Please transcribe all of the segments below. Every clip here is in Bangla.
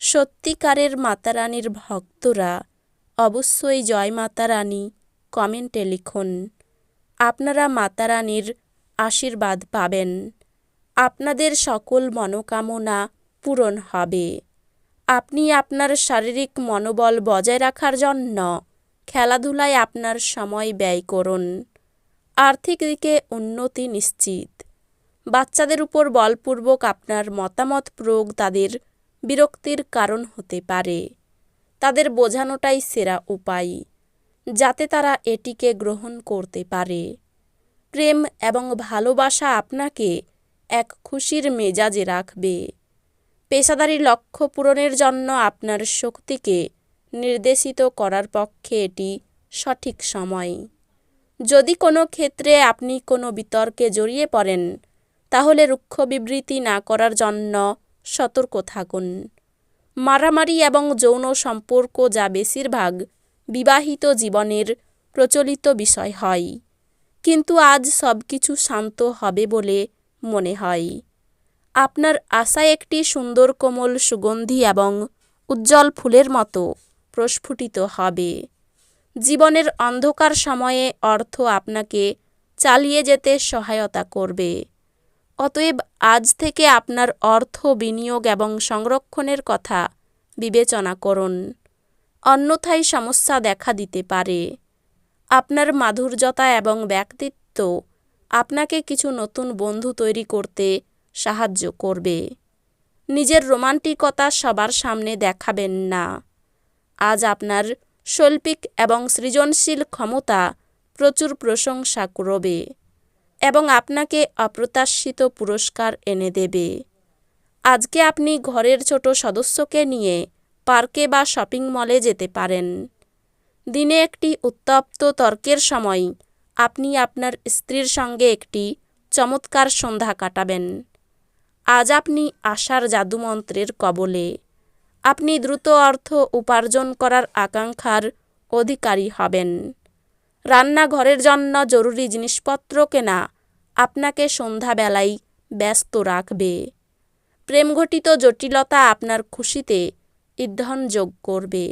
সত্যিকারের মাতারানীর ভক্তরা অবশ্যই জয় মাতারানী কমেন্টে লিখুন। আপনারা মাতারানীর আশীর্বাদ পাবেন। আপনাদের সকল মনোকামনা পূরণ হবে। আপনি আপনার শারীরিক মনোবল বজায় রাখার জন্য খেলাধুলায় আপনার সময় ব্যয় করুন। আর্থিক দিকে উন্নতি নিশ্চিত। বাচ্চাদের উপর বলপূর্বক আপনার মতামত প্রয়োগ তাদের বিরক্তির কারণ হতে পারে। তাদের বোঝানোটাই সেরা উপায়, যাতে তারা এটিকে গ্রহণ করতে পারে। প্রেম এবং ভালোবাসা আপনাকে এক খুশির মেজাজে রাখবে। পেশাদারি লক্ষ্য পূরণের জন্য আপনার শক্তিকে নির্দেশিত করার পক্ষে এটি সঠিক সময়। যদি কোনো ক্ষেত্রে আপনি কোনো বিতর্কে জড়িয়ে পড়েন, তাহলে রুক্ষ বিবৃতি না করার জন্য সতর্ক থাকুন। মারামারি এবং যৌন সম্পর্ক যা বেশিরভাগ বিবাহিত জীবনের প্রচলিত বিষয় হয়, কিন্তু আজ সব কিছু শান্ত হবে বলে মনে হয়। আপনার আশা একটি সুন্দর কোমল সুগন্ধি এবং উজ্জ্বল ফুলের মতো প্রস্ফুটিত হবে। জীবনের অন্ধকার সময়ে অর্থ আপনাকে চালিয়ে যেতে সহায়তা করবে। অতএব আজ থেকে আপনার অর্থ, বিনিয়োগ এবং সংরক্ষণের কথা বিবেচনা করুন। অন্যথায় সমস্যা দেখা দিতে পারে। আপনার মাধুর্যতা এবং ব্যক্তিত্ব আপনাকে কিছু নতুন বন্ধু তৈরি করতে সাহায্য করবে। নিজের রোমান্টিকতা সবার সামনে দেখাবেন না। আজ আপনার শৈল্পিক এবং সৃজনশীল ক্ষমতা প্রচুর প্রশংসা করবে। এবং আপনাকে অপ্রত্যাশিত পুরস্কার এনে দেবে। আজকে আপনি ঘরের ছোট সদস্যকে নিয়ে পার্কে বা শপিং মলে যেতে পারেন। দিনে একটি উত্তপ্ত তর্কের সময় আপনি আপনার স্ত্রীর সঙ্গে একটি চমৎকার সন্ধ্যা কাটাবেন। আজ আপনি আশার জাদুমন্ত্রের কবলে। আপনি দ্রুত অর্থ উপার্জন করার আকাঙ্ক্ষার অধিকারী হবেন। রান্নাঘরের জন্য জরুরি জিনিসপত্র কেনা আপনাকে সন্ধ্যাবেলায় ব্যস্ত রাখবে। প্রেমঘটিত জটিলতা আপনার খুশিতে ইন্ধন যোগ করবে।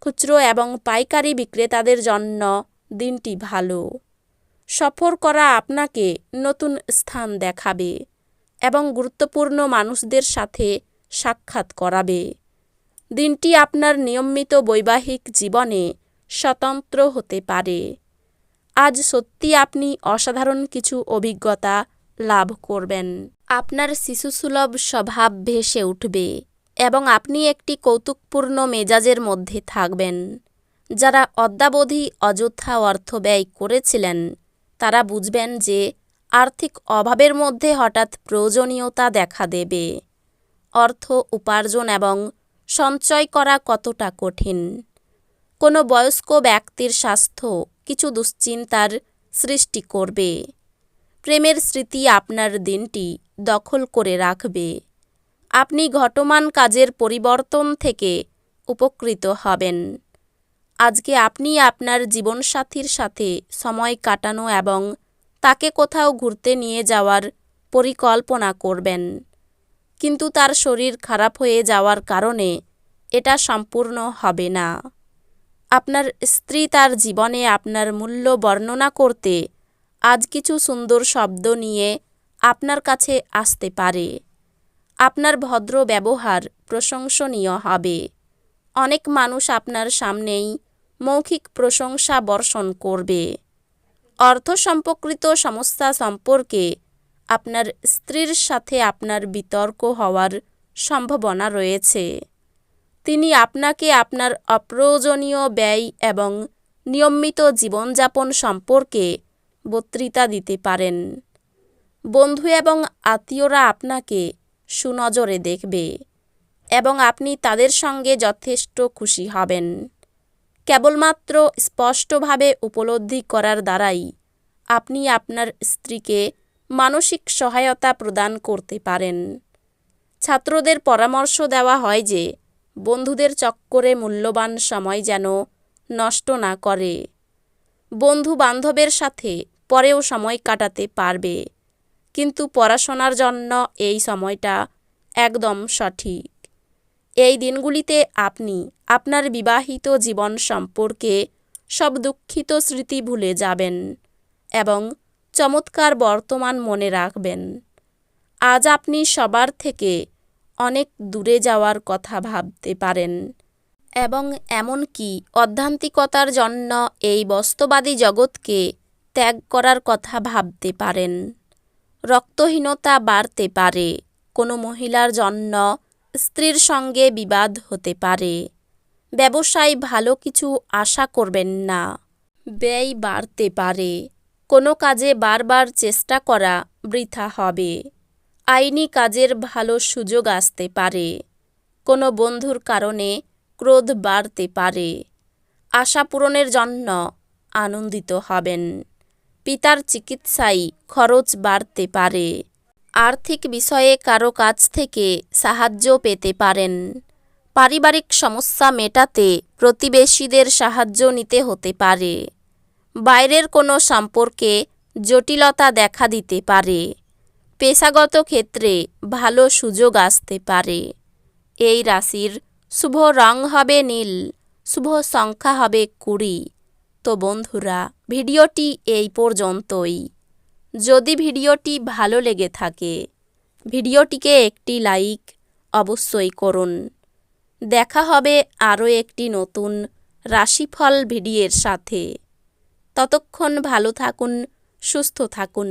খুচরো এবং পাইকারি বিক্রেতাদের জন্য দিনটি ভালো। সফর করা আপনাকে নতুন স্থান দেখাবে এবং গুরুত্বপূর্ণ মানুষদের সাথে সাক্ষাৎ করাবে। দিনটি আপনার নিয়মিত বৈবাহিক জীবনে স্বতন্ত্র হতে পারে। আজ সত্যি আপনি অসাধারণ কিছু অভিজ্ঞতা লাভ করবেন। আপনার শিশুসুলভ স্বভাব ভেসে উঠবে এবং আপনি একটি কৌতুকপূর্ণ মেজাজের মধ্যে থাকবেন। যারা অদ্যাবধি অযথা অর্থ ব্যয় করেছিলেন, তারা বুঝবেন যে আর্থিক অভাবের মধ্যে হঠাৎ প্রয়োজনীয়তা দেখা দেবে। অর্থ উপার্জন এবং সঞ্চয় করা কতটা কঠিন? কোনো বয়স্ক ব্যক্তির স্বাস্থ্য কিছু দুশ্চিন্তার সৃষ্টি করবে। প্রেমের স্মৃতি আপনার দিনটি দখল করে রাখবে। আপনি ঘটমান কাজের পরিবর্তন থেকে উপকৃত হবেন। আজকে আপনি আপনার জীবনসাথীর সাথে সময় কাটানো এবং তাকে কোথাও ঘুরতে নিয়ে যাওয়ার পরিকল্পনা করবেন। কিন্তু তার শরীর খারাপ হয়ে যাওয়ার কারণে এটা সম্পূর্ণ হবে না। আপনার স্ত্রী তার জীবনে আপনার মূল্য বর্ণনা করতে আজ কিছু সুন্দর শব্দ নিয়ে আপনার কাছে আসতে পারে। আপনার ভদ্র ব্যবহার প্রশংসনীয় হবে। অনেক মানুষ আপনার সামনেই মৌখিক প্রশংসা বর্ষণ করবে। অর্থ সম্পর্কিত সমস্যা সম্পর্কে আপনার স্ত্রীর সাথে আপনার বিতর্ক হওয়ার সম্ভাবনা রয়েছে। তিনি আপনাকে আপনার অপ্রয়োজনীয় ব্যয় এবং নিয়মিত জীবনযাপন সম্পর্কে বক্তৃতা দিতে পারেন। বন্ধু এবং আত্মীয়রা আপনাকে সুনজরে দেখবে এবং আপনি তাদের সঙ্গে যথেষ্ট খুশি হবেন। কেবলমাত্র স্পষ্টভাবে উপলব্ধি করার দ্বারাই আপনি আপনার স্ত্রীকে মানসিক সহায়তা প্রদান করতে পারেন। ছাত্রদের পরামর্শ দেওয়া হয় যে বন্ধুদের চক্করে মূল্যবান সময় যেন নষ্ট না করে। বন্ধু বান্ধবের সাথে পরেও সময় কাটাতে পারবে। কিন্তু পড়াশোনার জন্য এই সময়টা একদম সঠিক। এই দিনগুলিতে আপনি আপনার বিবাহিত জীবন সম্পর্কে সব দুঃখিত স্মৃতি ভুলে যাবেন এবং চমৎকার বর্তমান মনে রাখবেন। আজ আপনি সবার থেকে অনেক দূরে যাওয়ার কথা ভাবতে পারেন। এবং এমনকি অধ্যান্তিকতার জন্য এই বস্তুবাদী জগৎকে ত্যাগ করার কথা ভাবতে পারেন। রক্তহীনতা বাড়তে পারে, কোনো মহিলার জন্য স্ত্রীর সঙ্গে বিবাদ হতে পারে। ব্যবসায় ভালো কিছু আশা করবেন না। ব্যয় বাড়তে পারে, কোনো কাজে বারবার চেষ্টা করা বৃথা হবে। আইনি কাজের ভালো সুযোগ আসতে পারে। কোনো বন্ধুর কারণে ক্রোধ বাড়তে পারে। আশা পূরণের জন্য আনন্দিত হবেন। পিতার চিকিৎসায় খরচ বাড়তে পারে। আর্থিক বিষয়ে কারও কাছ থেকে সাহায্য পেতে পারেন। পারিবারিক সমস্যা মেটাতে প্রতিবেশীদের সাহায্য নিতে হতে পারে। বাইরের কোনো সম্পর্কে জটিলতা দেখা দিতে পারে। পেশাগত ক্ষেত্রে ভালো সুযোগ আসতে পারে। এই রাশির শুভ রং হবে নীল, শুভ সংখ্যা হবে কুড়ি। তো বন্ধুরা, ভিডিওটি এই পর্যন্তই। যদি ভিডিওটি ভালো লেগে থাকে, ভিডিওটিকে একটি লাইক অবশ্যই করুন। দেখা হবে আরও একটি নতুন রাশিফল ভিডিওর সাথে। ততক্ষণ ভালো থাকুন, সুস্থ থাকুন।